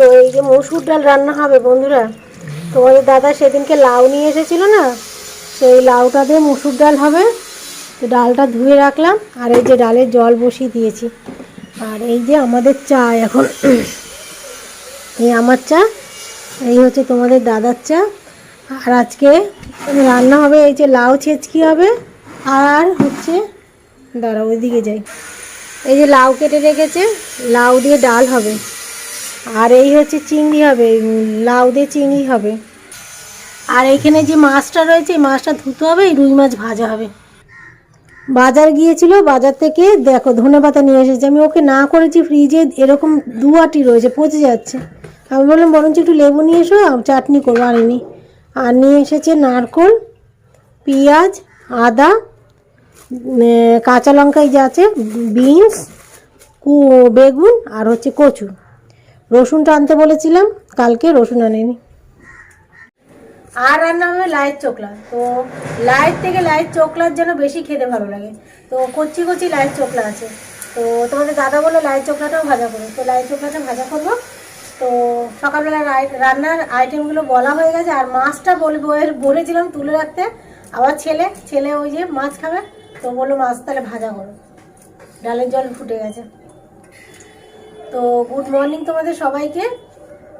তো এই যে মসুর ডাল রান্না হবে বন্ধুরা, তোমাদের দাদা সেদিনকে লাউ নিয়ে এসেছিল না, সেই লাউটা দিয়ে মসুর ডাল হবে। তো ডালটা ধুয়ে রাখলাম, আর এই যে ডালের জল বসিয়ে দিয়েছি। আর এই যে আমাদের চা এখন, এই আমার চা, এই হচ্ছে তোমাদের দাদার চা। আর আজকে রান্না হবে, এই যে লাউ ছেঁচকি হবে, আর হচ্ছে দাঁড়া ওইদিকে যাই। এই যে লাউ কেটে রেখেছে, লাউ দিয়ে ডাল হবে। আর এই হচ্ছে চিংড়ি হবে লাউ দিয়ে চিংড়ি হবে। আর এইখানে যে মাছটা রয়েছে, এই মাছটা ধুতে হবে, এই রুই মাছ ভাজা হবে। বাজার গিয়েছিল, বাজার থেকে দেখো ধনে পাতা নিয়ে এসেছে। আমি ওকে না করেছি ফ্রিজে, এরকম দু আটি রয়েছে, পচে যাচ্ছে। আমি বললাম, বরঞ্চ একটু লেবু নিয়ে এসো চাটনি করব, আনিনি। আর নিয়ে এসেছে নারকোল, পেঁয়াজ, আদা কাঁচা লঙ্কাই যা আছে, বিনস, কু, বেগুন, আর হচ্ছে কচু। রসুনটা আনতে বলেছিলাম, কালকে রসুন আনেনি। আর রান্না হবে লাইট চোকলা। তো লাইট থেকে লাইট চোকলার যেন বেশি খেতে ভালো লাগে। তো কচি কচি লাইট চোকলা আছে। তো তোমাদের দাদা বলে লাইট চোকলাটাও ভাজা করো। তো লাইট চোকলাটা ভাজা করব। তো সকালবেলা রান্নার আইটেমগুলো বলা হয়ে গেছে, আর মাছটা বলে বলে- বলেছিলাম তুলে রাখতে। আবার ছেলে ছেলে ওই যে মাছ খাবে, তো বলল মাছ তাহলে ভাজা করো। ডালের জল ফুটে গেছে। তো গুড মর্নিং তোমাদের সবাইকে।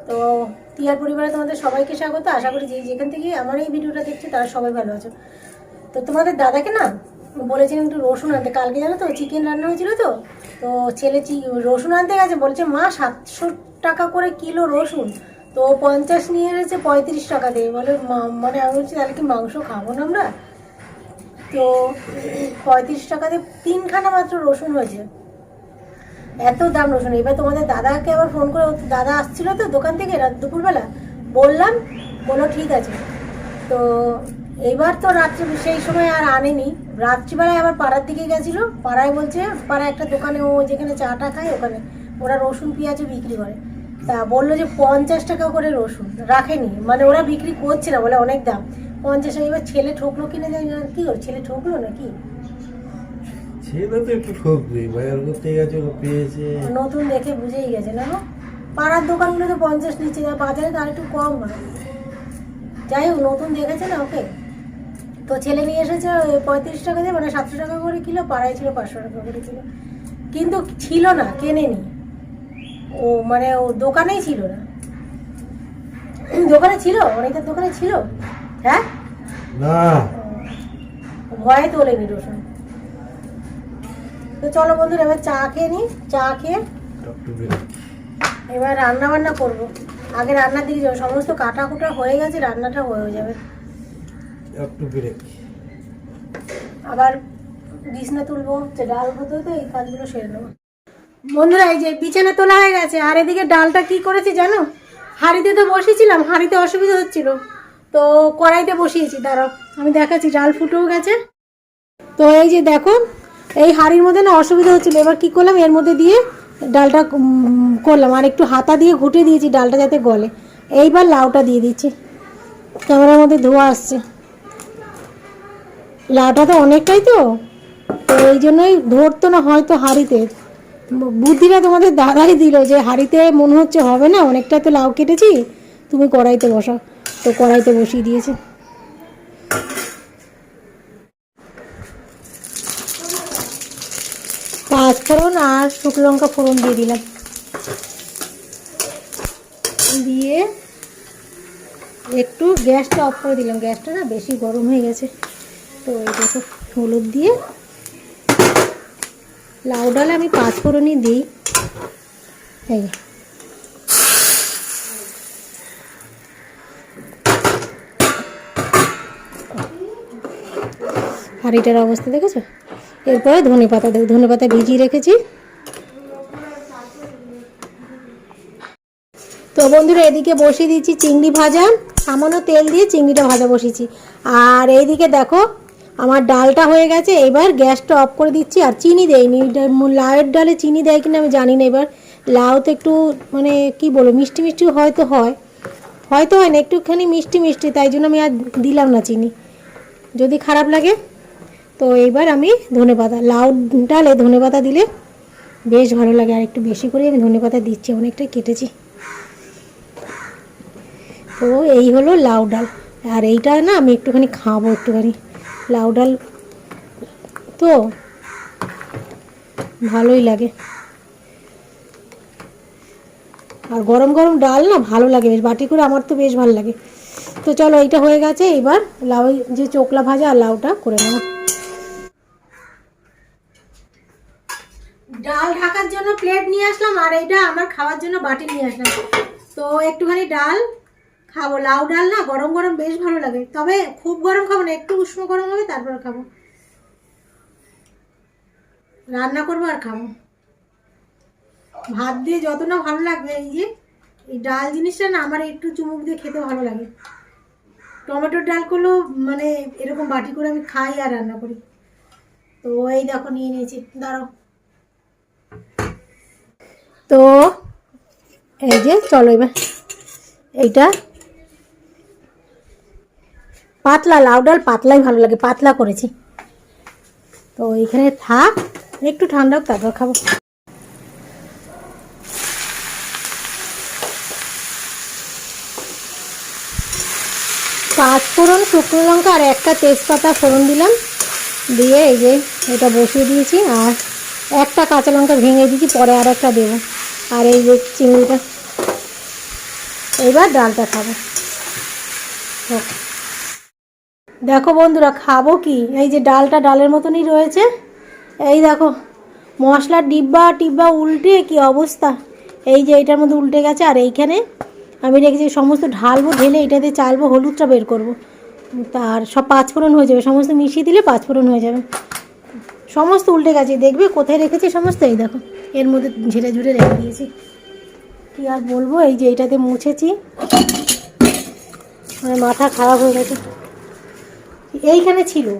তো টিয়ার পরিবারে তোমাদের সবাইকে স্বাগত। আশা করি যে যেখান থেকে আমার এই ভিডিওটা দেখছে, তারা সবাই ভালো আছো। তো তোমাদের দাদাকে না বলেছিলাম একটু রসুন আনতে। কালকে জানো তো চিকেন রান্না হয়েছিল তো। তো ছেলে চি- রসুন আনতে গেছে, বলছে, মা, সাতশো টাকা করে কিলো রসুন। তো পঞ্চাশ নিয়ে এসেছে পঁয়ত্রিশ টাকা দিয়ে। বলে মানে আমি বলছি, তাহলে কি মাংস খাব না আমরা? তো পঁয়ত্রিশ টাকা দিয়ে তিনখানা মাত্র রসুন হয়েছে। এত দাম রসুন। এবার তোমাদের দাদাকে আবার ফোন করে দাদা আসছিল তো দোকান থেকে রাত দুপুরবেলা। বললাম বলো ঠিক আছে। তো এইবার তো রাত্রি, সেই সময় আর আনেনি। রাত্রিবেলায় আবার পাড়ার দিকে গেছিল। পাড়ায় বলছে, পাড়ায় একটা দোকানে, ও যেখানে চাটা খায় ওখানে। ওরা রসুন পেঁয়াজও বিক্রি করে। তা বলল যে পঞ্চাশ টাকা করে রসুন। রাখেনি। মানে ওরা বিক্রি করছে না বলে অনেক দাম। পঞ্চাশ টাকা। এবার ছেলে ঠকলো কিনে জানি না। কি ছেলে ঠকলো নাকি? ছেলে তো একটু ঠকবে বাজার করতে গেছে ও পেয়েছে। নতুন দেখে বুঝেই গেছে না? পাড়ার দোকানগুলো তো পঞ্চাশ নিচ্ছে আর বাজারে তো আরেকটু কম হয়। যাই হোক নতুন দেখেছে না ওকে? তো ছেলে নিয়ে এসেছে পঁয়ত্রিশ টাকা দিয়ে মানে সাতশো টাকা করে কিলো পাড়ায় ছিল পাঁচশো টাকা করে কিলো। কিন্তু ছিল না কেনেনি। ও মানে ও দোকানেই ছিল না। দোকানে ছিল? অনেকের দোকানে ছিল? হ্যাঁ? না। ভয়ে তোলেনি রসুন। তো চলো বন্ধুরা এবার চা খেয়ে নিই চা খেয়ে এবার রান্না বান্না করব। আগে রান্নার দিকে যাব সমস্ত কাটা কুটা হয়ে গেছে রান্নাটা হয়ে যাবে। আবার বিছনা তুলবো যে ডাল হতে হতে এই কাজগুলো সেরে নেব। বন্ধুরা এই যে বিছানা তোলা হয়ে গেছে আর এদিকে ডালটা কি করেছি জানো? হাঁড়িতে তো বসিয়েছিলাম হাঁড়িতে অসুবিধা হচ্ছিল। তো কড়াইতে বসিয়েছি দাঁড়াও আমি দেখাচ্ছি ডাল ফুটেও গেছে। তো এই যে দেখো এই হাঁড়ির মধ্যে না অসুবিধা হচ্ছিল। এবার কি করলাম? এর মধ্যে দিয়ে ডালটা করলাম। আর একটু হাতা দিয়ে ঘুটে দিয়েছি, ডালটা যাতে গলে। এইবার লাউটা দিয়ে দিচ্ছি। ক্যামেরার মধ্যে ধোয়া আসছে। লাউটা তো অনেকটাই তো। তো এই জন্যই ধরতো না হয়তো হাঁড়িতে। বুদ্ধিটা তোমাদের দাদাই দিল যে হাঁড়িতে মনে হচ্ছে হবে না, অনেকটা তো লাউ কেটেছি, তুমি কড়াইতে বসা তো কড়াইতে বসিয়ে দিয়েছে পাঁচ ফোড়ন আর শুকনো লঙ্কা ফোড়ন দিয়ে দিলাম। দিয়ে একটু গ্যাসটা অফ করে দিলাম। গ্যাসটা না বেশি গরম হয়ে গেছে। তো এই দেখো, হলুদ দিয়ে লাউ ডালে আমি পাঁচ ফোড়নই দিই। এই। হাঁড়িটার অবস্থা দেখেছ? এরপরে ধনে পাতা দেবো, ধনে পাতা ভিজিয়ে রেখেছি। তো বন্ধুরা, এদিকে বসিয়ে দিচ্ছি চিংড়ি ভাজা। সামান্য তেল দিয়ে চিংড়িটা ভাজা বসিয়েছি। আর এইদিকে দেখো, আমার ডালটা হয়ে গেছে। এবার গ্যাসটা অফ করে দিচ্ছি, আর চিনি দেয়নি লাউয়ের ডালে চিনি দেয় কিনা আমি জানি না এবার। লাউ তো একটু মানে কি বলব, মিষ্টি মিষ্টি হয়তো হয়। হয়তো হয় না, একটুখানি মিষ্টি মিষ্টি, তাই জন্য আমি আর দিলাম না চিনি। যদি খারাপ লাগে। তো এইবার আমি ধনে পাতা, লাউ ডালে ধনে পাতা দিলে বেশ ভালো লাগে। আর একটু বেশি করে আমি ধনে পাতা দিচ্ছি, অনেকটাই কেটেছি। তো এই হলো লাউ ডাল। আর এইটা না আমি একটুখানি খাব একটুখানি। লাউ ডাল তো ভালোই লাগে। আর গরম গরম ডাল না ভালো লাগে বেশ, বাটি করে আমার তো বেশ ভালো লাগে। তো চলো এইটা হয়ে গেছে, এবার লাউ যে চোকলা ভাজা আর লাউটা করে নেব। ডাল ঢাকার জন্য প্লেট নিয়ে আসলাম, আর এইটা আমার খাওয়ার জন্য বাটি নিয়ে আসলাম। তো একটুখানি ডাল খাব, লাউ ডাল না, গরম গরম বেশ ভালো লাগে। তবে খুব গরম খাব না, একটু উষ্ণ গরম হবে, তারপর খাব। রান্না করব আর খাব। ভাত দিয়ে যত না ভালো লাগবে, এই যে, এই ডাল জিনিসটা না আমার একটু চুমুক দিয়ে খেতে ভালো লাগে। টমেটোর ডাল করলেও মানে এরকম বাটি করে আমি খাই আর রান্না করি। তো এই দেখো, নিয়ে নিয়েছি, দাঁড়াও। তো এই যে, চলো এবার। এইটা পাতলা, লাউ ডাল পাতলাই ভালো লাগে, পাতলা করেছি। তো এইখানে থাক, একটু ঠান্ডা তারপর খাব। পাঁচ ফোড়ন শুকনো লঙ্কা আর একটা তেজপাতা ফোড়ন দিলাম। দিয়ে এই যে, এটা বসিয়ে দিয়েছি, আর একটা কাঁচা লঙ্কা ভেঙে দিয়েছি, পরে আর একটা দেবো। আর এই যে চিংড়িটা। এবার ডালটা খাব। দেখো বন্ধুরা, খাব কি? এই যে ডালটা ডালের মতনই রয়েছে। এই দেখো মশলার ডিব্বা, টিব্বা উল্টে কি অবস্থা? এই যে এটার মধ্যে উল্টে গেছে, আর এইখানে আমি রেখেছি সমস্ত ঢালবো, ঢেলে এটাতে চালবো, হলুদটা বের করব। তার সব পাঁচফোড়ন হয়ে যাবে, সমস্ত মিশিয়ে দিলে পাঁচফোড়ন হয়ে যাবে। সমস্ত উল্টে গেছে, দেখবে কোথায় রেখেছি সমস্ত এই দেখো। এর মধ্যে ঝেড়ে ঝুড়ে রেখে দিয়েছি। কি আর বলব, এই যে এটাতে মুছেছি। মানে মাথা খারাপ হয়ে গেছে। এইখানে ছিল।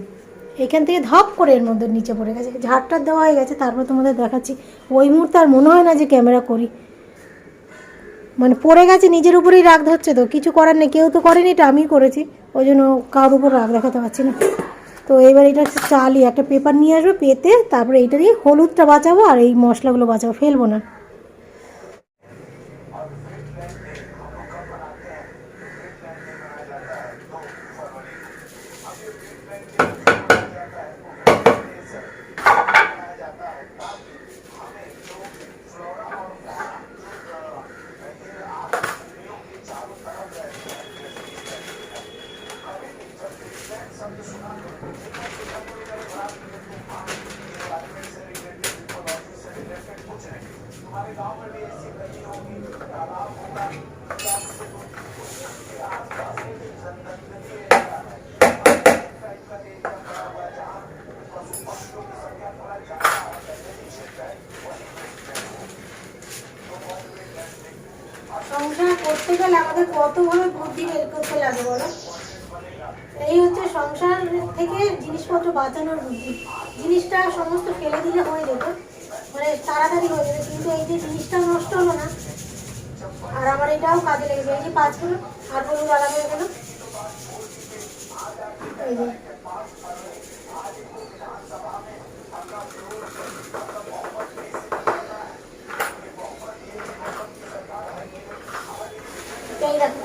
এইখান থেকে ধপ করে এর মধ্যে নিচে পড়ে গেছে। ঝাড়টার দেওয়া হয়ে গেছে, তারপর তোমাদের দেখাচ্ছি। ওই মুহূর্তে আর মনে হয় না যে ক্যামেরা করি। মানে পড়ে গেছে, নিজের উপরেই রাগ ধরছে তো। কিছু করার নেই, কেউ তো করেনি, এটা আমি করেছি। ওই জন্য কারোর উপর রাগ দেখাতে পারছি না। তো এবার এটা হচ্ছে চালই। একটা পেপার নিয়ে আসব, পেতে তারপরে এইটা দিয়ে হলুদটা বাঁচাবো আর এই মশলাগুলো বাঁচাবো, ফেলব না সংসার করতে গেলে আমাদের কতভাবে বুদ্ধি বের করতে লাগে বলো এই হচ্ছে সংসার থেকে জিনিসপত্র বাঁচানোর বুদ্ধি জিনিসটা সমস্ত ফেলে দিলে হয়ে যেত মানে তাড়াতাড়ি হয়ে যেত কিন্তু এই যে জিনিসটা নষ্ট হলো না, আর আমার এটাও কাজে লেগেছে এই যে পাঁচ কিলো আর হলুদ আলাদা হয়ে গেল।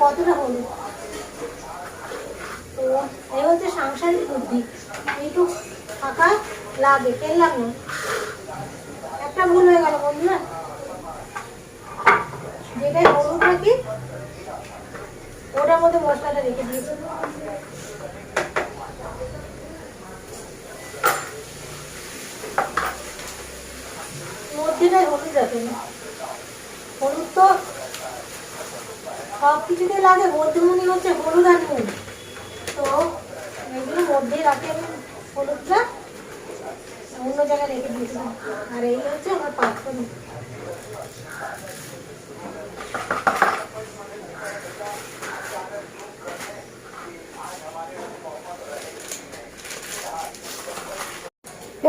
কতটা হলুদ। তো এই হচ্ছে সাংসারিক বুদ্ধি। একটু ফাঁকা। লাগে ফেললাম না। একটা ভুল হয়ে গেল বন্ধুরা। যেটাই হলুদ রাখি ওটার মধ্যে মশলাটা রেখে দিয়েছি। মধ্যেটাই হলুদ রাখেনি হলুদ তো সব কিছুতে লাগে, মধ্যমণি হচ্ছে হলুদ আর নুন। তো এগুলো মধ্যে রাখি আমি হলুদটা। অন্য জায়গায় রেখে দিয়েছিলাম। আর এই হচ্ছে আমার পাঁচফোড়ন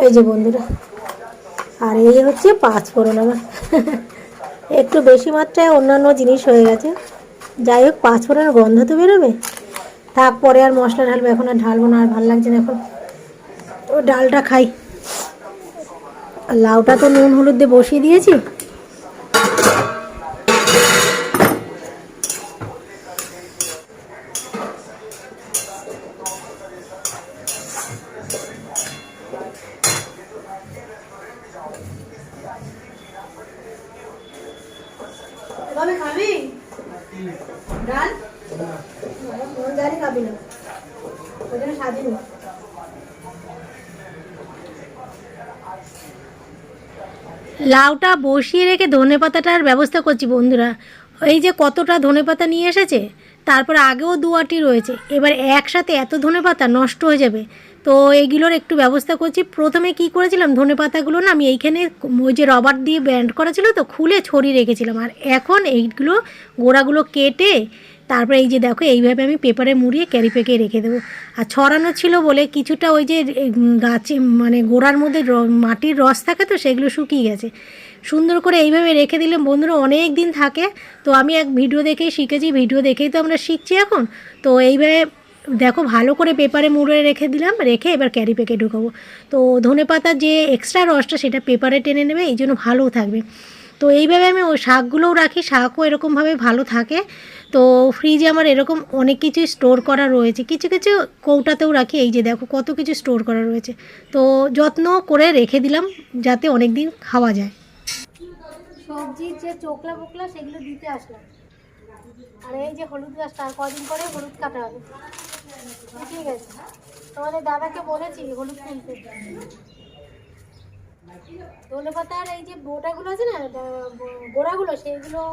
এই যে বন্ধুরা, আর এই হচ্ছে পাঁচ ফোড়ন আমার। একটু বেশি মাত্রায় অন্যান্য জিনিস হয়ে গেছে। যাই হোক, পাঁচ ফোড়নের গন্ধ তো বেরোবে। তারপরে আর মশলা ঢালবো, এখন আর ঢালবো না, আর ভালো লাগছে না এখন। ও ডালটা খাই। লাউটা তো নুন হলুদ দিয়ে বসিয়ে দিয়েছি। ডাল? হ্যাঁ। ডাল খাবি না। ওই জন্য সাজিনি লাউটা বসিয়ে রেখে ধনে পাতাটার ব্যবস্থা করছি বন্ধুরা। এই যে কতটা ধনে পাতা নিয়ে এসেছে, তারপরে আগেও দুয়াটি রয়েছে। এবার একসাথে এত ধনে পাতা নষ্ট হয়ে যাবে। তো এইগুলোর একটু ব্যবস্থা করছি। প্রথমে কি করেছিলাম, ধনে পাতাগুলো না আমি এইখানে ওই যে রবার দিয়ে ব্যান্ড করা ছিল তো, খুলে ছড়িয়ে রেখেছিলাম। আর এখন এইগুলো গোড়াগুলো কেটে তারপরে এই যে দেখো, এইভাবে আমি পেপারে মুড়িয়ে ক্যারি প্যাকে রেখে দেবো। আর ছড়ানো ছিল বলে কিছুটা ওই যে গাছে মানে গোড়ার মধ্যে মাটির রস থাকে তো, সেগুলো শুকিয়ে গেছে। সুন্দর করে এইভাবে রেখে দিলে বন্ধুরা, অনেক দিন থাকে, তো আমি এক ভিডিও দেখেই শিখেছি, ভিডিও দেখেই তো আমরা শিখছি এখন। তো এইভাবে দেখো, ভালো করে পেপারে মুড়ে রেখে দিলাম, রেখে এবার ক্যারি প্যাকে ঢুকাবো। তো ধনে পাতার যে এক্সট্রা রসটা, সেটা পেপারে টেনে নেবে, এই জন্য ভালোও থাকবে। তো এইভাবে আমি ওই শাকগুলোও রাখি, শাকও এরকমভাবে ভালো থাকে। তো ফ্রিজে আমার এরকম অনেক কিছু স্টোর করা রয়েছে। কিছু কিছু কৌটাতেও রাখি। এই যে দেখো কত কিছু স্টোর করা রয়েছে। তো যত্ন করে রেখে দিলাম যাতে অনেক দিন খাওয়া যায়। সবজির যে চোকলা পোকলা সেগুলো দিতে আসলাম। আর এই যে হলুদ গাছটা কদিন পরে হলুদ কাটা হবে। ঠিক আছে। তোমাদের দাদাকে বলেছি হলুদ তুলতে ধনে পাতার এই যে বোটাগুলো আছে না গোড়াগুলো সেইগুলো,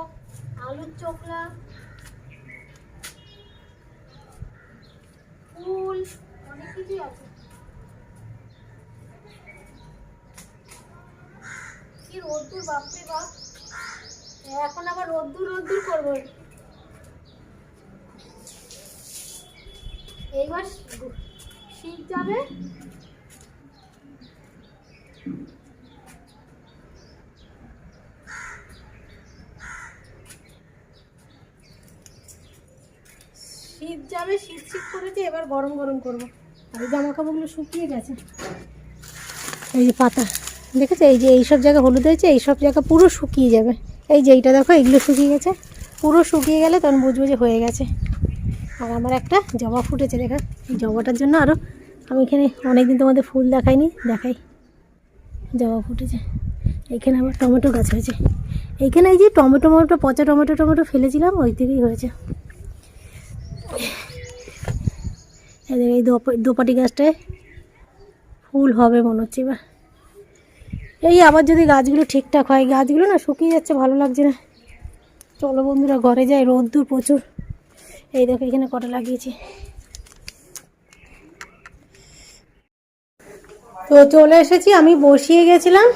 আলুর চোখলা ফুল, অনেক কিছুই আছে। কি রোদ্দুর, বাপরে বাপ। এখন আবার রোদ্দুর রোদ্দুর করব। এইবার শীত যাবে শীত যাবে শীত শীত করেছে, এবার গরম গরম করব। আর জামা কাপড়গুলো শুকিয়ে গেছে। এই যে পাতা, দেখেছে? এই যে এইসব জায়গা হলুদ হয়েছে, এইসব জায়গা পুরো শুকিয়ে যাবে। এই যে এইটা দেখো, এগুলো শুকিয়ে গেছে। পুরো শুকিয়ে গেলে তখন বুঝব যে হয়ে গেছে। আর আমার একটা জবা ফুটেছে, দেখা। এই জবাটার জন্য আরও আমি এখানে অনেকদিন তোমাদের ফুল দেখাইনি, দেখাই। জবা ফুটেছে। এইখানে আবার টমেটো গাছ হয়েছে। এইখানে এই যে টমেটো টমেটো, পচা টমেটো টমেটো ফেলেছিলাম, ওই থেকেই হয়েছে। এদের এই দোপ- দোপাটি গাছটায় ফুল হবে মনে হচ্ছে এবার। এই আবার যদি গাছগুলো ঠিকঠাক হয়, গাছগুলো না শুকিয়ে যাচ্ছে, ভালো লাগছে না। চলো বন্ধুরা, ঘরে যাই, রোদ্দুর প্রচুর। এই দেখো, এখানে কটা লাগিয়েছি। তো চলে এসেছি, আমি বসিয়ে গেছিলাম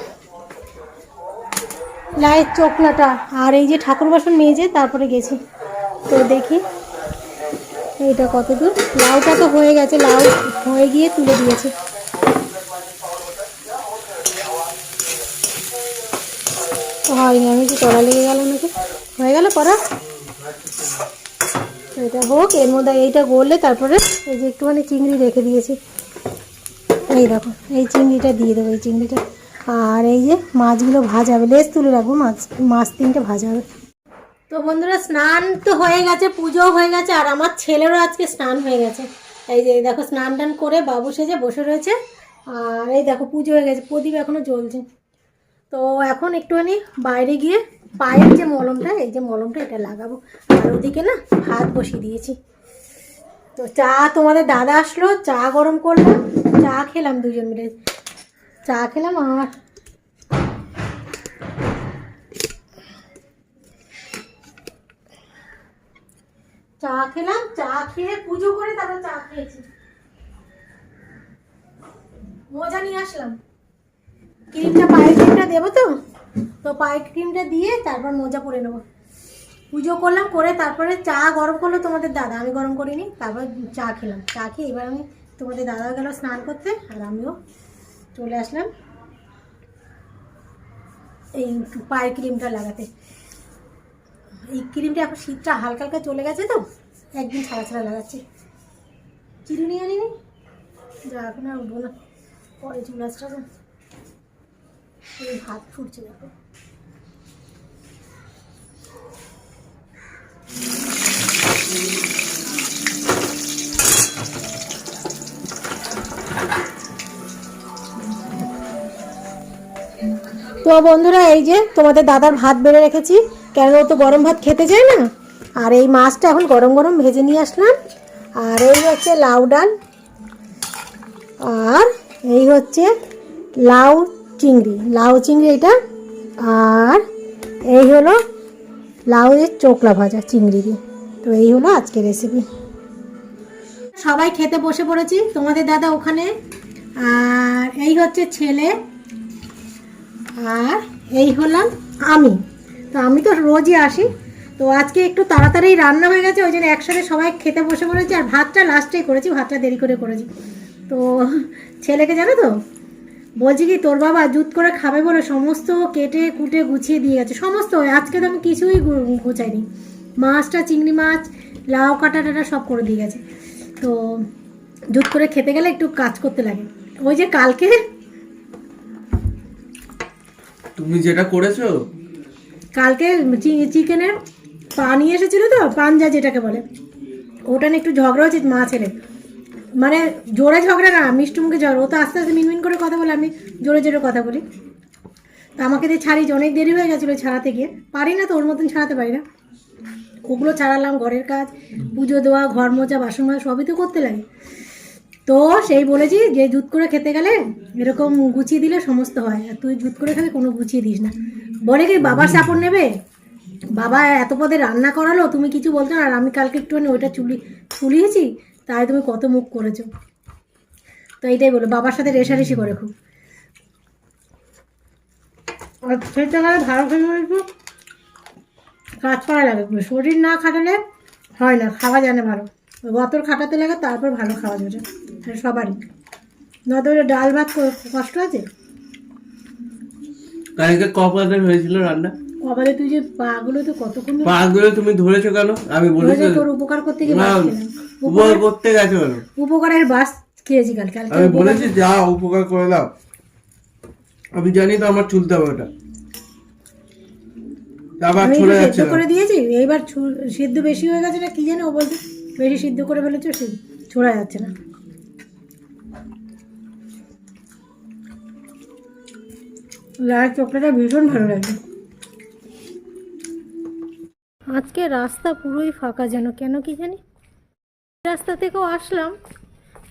লাইট চোখলাটা আর এই যে ঠাকুর বাসন মেজে তারপরে গেছি। তো দেখি এইটা কত দূর লাউটা তো হয়ে গেছে, লাউ হয়ে গিয়ে তুলে দিয়েছে। হয়নি আমি কি করা লেগে গেল নাকি? হয়ে গেল করা এটা হোক, এর মধ্যে এইটা গড়লে তারপরে এই যে একটুখানি চিংড়ি রেখে দিয়েছি। এই দেখো, এই চিংড়িটা দিয়ে দেবো, এই চিংড়িটা। আর এই যে মাছগুলো ভাজা হবে, লেজ তুলে রাখব, মাছ মাছ তিনটে ভাজা হবে। তো বন্ধুরা, স্নান তো হয়ে গেছে, পুজোও হয়ে গেছে, আর আমার ছেলেরও আজকে স্নান হয়ে গেছে। এই যে দেখো, স্নান টান করে বাবু সেজে বসে রয়েছে। আর এই দেখো, পুজো হয়ে গেছে, প্রদীপ এখনও জ্বলছে। তো এখন একটুখানি বাইরে গিয়ে পায়ের যে মলমটা, এই যে মলমটা, এটা লাগাবো। আর ওদিকে না, ভাত বসিয়ে দিয়েছি। তো চা তোমাদের দাদা আসলো, চা গরম করলাম চা খেলাম দুজন মিলে। চা খেলাম আর চা খেলাম, চা খেয়ে পুজো করে তারপর চা খেয়েছি। মজা নিয়ে আসলাম। ক্রিমটা, পায়ের ক্রিমটা দেবো তো? তো পায়ের ক্রিমটা দিয়ে তারপর মোজা পরে নেব। পুজো করলাম, করে তারপরে চা গরম করল তোমাদের দাদা। আমি গরম করিনি, তারপর চা খেলাম। চা খেয়ে এবার আমি তোমাদের দাদাও গেল স্নান করতে, আর আমিও চলে আসলাম এই পায়ের ক্রিমটা লাগাতে। এই ক্রিমটা এখন শীতটা হালকা হালকা চলে গেছে তো, একদিন ছাড়া ছাড়া লাগাচ্ছি। চিরুনি আনিনি? যা এখন আর উঠবো না, পরে চুল আসতে এই হাত ফুটছে দেখো। তো বন্ধুরা, এই যে তোমাদের দাদার ভাত বেড়ে রেখেছি। কেন ও তো গরম ভাত খেতে চায় না? আর এই মাছটা এখন গরম গরম ভেজে নিয়ে আসলাম। আর এই হচ্ছে লাউ ডাল। আর এই হচ্ছে লাউ চিংড়ি। লাউ চিংড়ি এটা। আর এই হলো লাউয়ের চোকলা ভাজা চিংড়ি দিয়ে। তো এই হলো আজকের রেসিপি সবাই খেতে বসে পড়েছি, তোমাদের দাদা ওখানে। আর এই হচ্ছে ছেলে। আর এই হলাম আমি। তো আমি তো রোজই আসি। তো আজকে একটু তাড়াতাড়ি রান্না হয়ে গেছে, ওই জন্য একসাথে সবাই খেতে বসে পড়েছি আর ভাতটা লাস্টেই করেছি, ভাতটা দেরি করে করেছি। তো ছেলেকে জানো তো, বলছি কি, তোর বাবা জুত করে খাবে বলে সমস্ত কেটে কুটে গুছিয়ে দিয়ে গেছে। সমস্ত আজকে তো আমি কিছুই গুছাইনি। মাছটা, চিংড়ি মাছ, লাউ, কাটা টাটা সব করে দিয়ে গেছে। তো জুত করে খেতে গেলে একটু কাজ করতে লাগে। ওই যে কালকে তুমি যেটা করেছ কালকে চিকেনের পানি এসেছিল তো, পাঞ্জা যেটাকে বলে। ওটা নিয়ে একটু ঝগড়া হচ্ছে মা ছেলে। মানে জোরে ঝগড়া না, মিষ্টি মুখে ঝগড়া। ও তো আস্তে আস্তে মিনমিন করে কথা বলে, আমি জোরে জোরে কথা বলি। তো আমাকে দিয়ে ছাড়িয়েছে অনেক দেরি হয়ে গেছিল ছাড়াতে গিয়ে, পারি না তো, ওর মতন ছাড়াতে পারি না। ওগুলো ছাড়ালাম, ঘরের কাজ, পুজো দেওয়া, ঘর মোচা বাসন মাজা, সবই তো করতে লাগে। তো সেই বলেছি যে জুত করে খেতে গেলে এরকম গুছিয়ে দিলে সমস্ত হয়। আর তুই জুত করে খাবি, কোনো গুছিয়ে দিস না। বলে কি, বাবার সাপোর্ট নেবে? বাবা এত পদে রান্না করালো, তুমি কিছু বলছো না, আর আমি কালকে একটুখানি ওইটা চুলি, চুলিয়েছি, তাই তুমি কত মুখ করেছ। তো এইটাই বলো, বাবার সাথে রেশারেশি করে খুব। আর ভালো কাজ করা লাগে, শরীর না খাটালে হয় না, খাওয়া যায় না ভালো। গতর খাটাতে লাগে তারপর ভালো খাওয়া যাবে। সবারই। নয়তো ডাল ভাত কষ্ট আছে? কালকে কপাদের হয়েছিল রান্না। কপালে তুই যে পাগুলো তো কতক্ষণ পাগুলো তুমি ধরেছো কেন? আমি বলেছি তোর উপকার করতে গিয়ে উপকার করতে গেছো কেন? উপকারের বাস খেয়েছি কালকে। কালকে আমি বলেছি যা উপকার করে দাও আমি জানি তো আমার চুলতে হবে ওটা। আবার চলে যাচ্ছে করে দিয়েছি এইবার সিদ্ধ বেশি হয়ে গেছে না কি জানি ও বলছে। বেশি সিদ্ধ করে ফেলেছো, সে ছোড়া যাচ্ছে না। লাল চকলেটটা ভীষণ ভালো লাগে। আজকে রাস্তা পুরোই ফাঁকা যেন, কেন কি জানি? রাস্তা থেকেও আসলাম,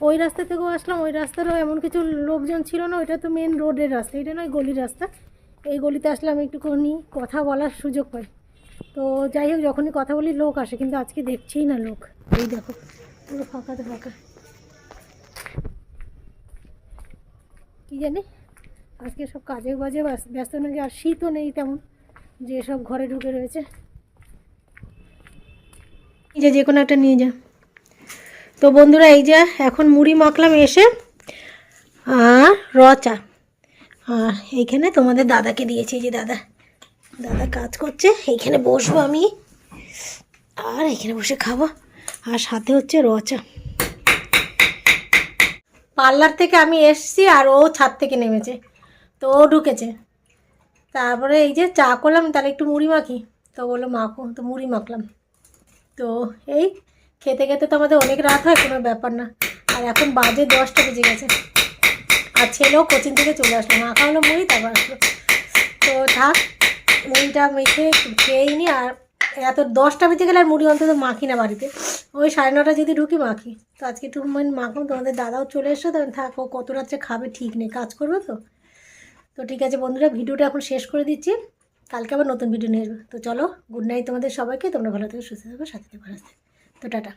ওই রাস্তা থেকেও আসলাম, ওই রাস্তারও এমন কিছু লোকজন ছিল না, ওইটা তো মেন রোডের রাস্তা, এটা নয় গলির রাস্তা। এই গলিতে আসলাম একটুখানি কথা বলার সুযোগ পাই। তো যাই হোক, যখনই কথা বলি, লোক আসে, কিন্তু আজকে দেখছেই না লোক। এই দেখো, পুরো ফাঁকাতে ফাঁকা। কি জানি? আজকে সব কাজে বাজে, ব্যস- ব্যস্ত নাকি, আর শীতও নেই তেমন, যে সব ঘরে ঢুকে রয়েছে। যে যে কোনো একটা নিয়ে যা। তো বন্ধুরা, এই যে, এখন মুড়ি মাখলাম এসে, আর রচা আর এইখানে তোমাদের দাদাকে দিয়েছি যে দাদা। দাদা কাজ করছে এইখানে বসবো আমি। আর এখানে বসে খাব। আর সাথে হচ্ছে রচা। পার্লার থেকে আমি এসছি আর ও ছাদ থেকে নেমেছে। তো ও ঢুকেছে। তারপরে এই যে চা করলাম, তাহলে একটু মুড়ি মাখি। তো বলল, মাখো। তো মুড়ি মাখলাম। তো এই খেতে খেতে তো আমাদের অনেক রাত হয়, কোনো ব্যাপার না। আর এখন বাজে দশটা বেজে গেছে। আর ছেলেও কোচিং থেকে চলে আসলো। মাখা হলো মুড়ি, তারপর আসলো। তো থাক মুড়িটা মেখে খেয়েই নি আর এত দশটা বেজে গেলে আর মুড়ি অন্তত মাখি না বাড়িতে। ওই সাড়ে নটা যদি ঢুকি মাখি। তো আজকে একটু মানে মাখুন তোমাদের দাদাও চলে এসছো, তখন থাক কত রাত্রে খাবে ঠিক নেই, কাজ করবে তো। তো ঠিক আছে বন্ধুরা, ভিডিওটা এখন শেষ করে দিচ্ছি। কালকে আবার নতুন ভিডিও নিয়ে তো চলো গুড নাইট তোমাদের সবাইকে, তোমরা ভালো থেকে, সুস্থ থাকো, সাথে ভালো থেকো। তো টাটা।